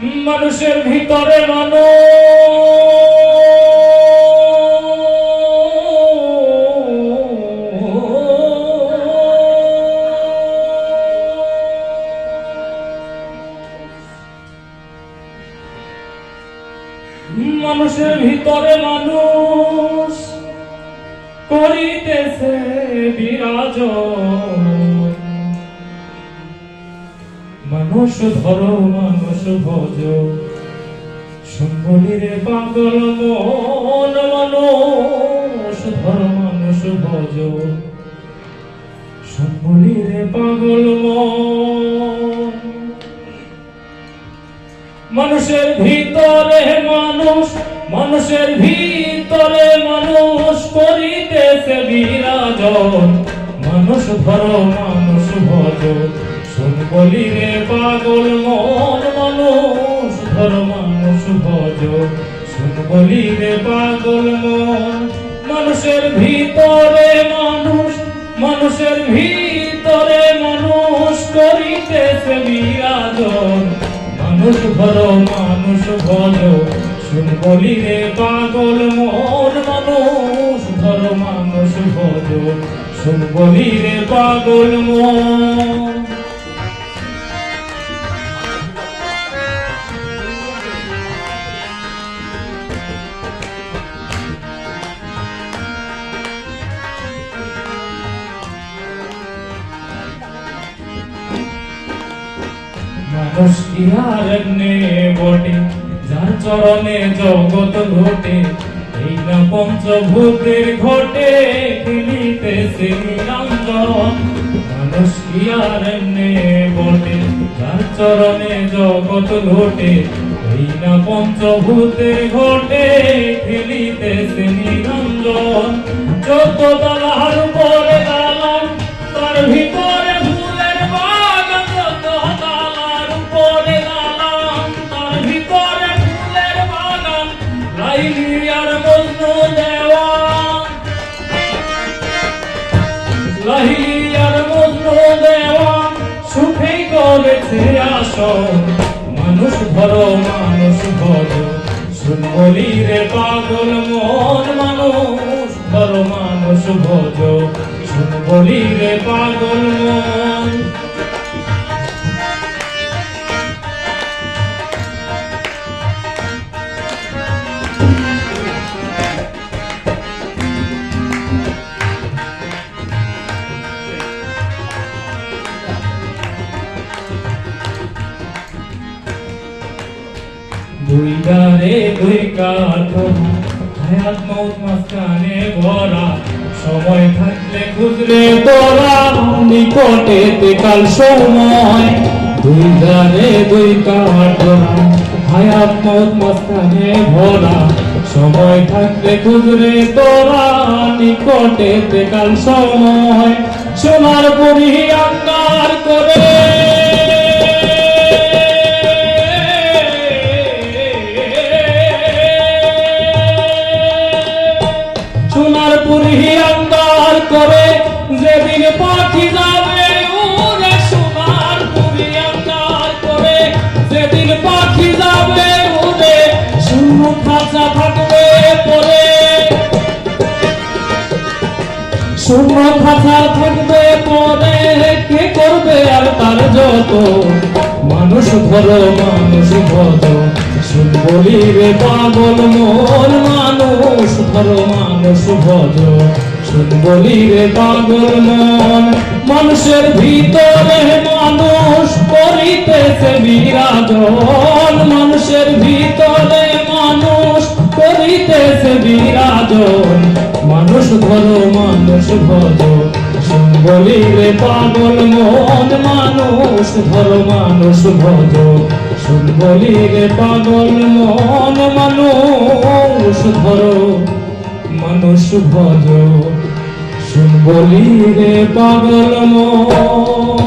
মানুষের ভিতরে মানুষ মানুষের ভিতরে মানুষ করিতেছে বিরাজ মানুষ ধর মানুষ। ভজ। সম্বলিরে পাগল মন মানুষ ধর মানুষ ভজ। সম্বলিরে পাগল মন। মানুষের ভিতরে মানুষ, মানুষের ভিতরে মানুষ করিতেছে বিরাজন। মানুষ ধর মানুষ ভজ। বলি রে পাগল মন মানুষ, ধর মানুষ ভজ। শুন বলি রে পাগল মন মানুষের ভিতরে মানুষ, মানুষের ভিতরে মানুষ করিতেছে বিরাজন। মানুষ ধর, মানুষ ভজ। শুন বলি রে পাগল মন মানুষ, ধর মানুষ ভজ। শুন বলি রে পাগল মন জগৎ ঘটে। এই না পঞ্চভূতের ঘটে খেলিতেছে নিরঞ্জন। মানুষ কি আর বটে, যার চরণে জগৎ ঘটে। এই না পঞ্চভূতের ঘটে খেলিতেছে নিরঞ্জন। যত দালার উপরে লাইলি আর মজনু দেওয়া সুখেই করেছে আসন মানুষ ভরো মানুষ ভরো। শুন রে পাগল মন মানুষ ভরো, মানুষ ভজ শুন রে পাগল মন দুই দারে দুই কাঠ হায়াত মৌত মাঝখানে ভরা। সময় থাকলে খুঁজলে তোরা। নিকটে কাল সময়। দুই দারে দুই কাঠ হায়াত মৌত মাঝখানে ভরা। সময় থাকলে খুঁজলে তোরা। নিকটে কাল সময়। সোনার পরি করে যেদিন পাখি যাবে উড়ে সোনার করে। যেদিন পাখি যাবে উড়ে খাঁচা থাকবে পরে। খাঁচা থাকবে পরে, কে করবে আর তার যত? মানুষ ধরো, মানুষ ভজ শুন বলি রে পাগল, মন মানুষ ধরো, মানুষ ভজ বলি রে পাগল মন। মানুষের ভিতরে মানুষ করিতেছে বিরাজন। মানুষের ভিতরে মানুষ করিতেছে বিরাজন। মানুষ ধরো মানুষ ভজ বলি রে পাগল মন। মানুষ ধরো মানুষ ভজ শুন বলি রে পাগল মন। মানুষ ধরো মানুষ ভজ বলি রে পাগল মন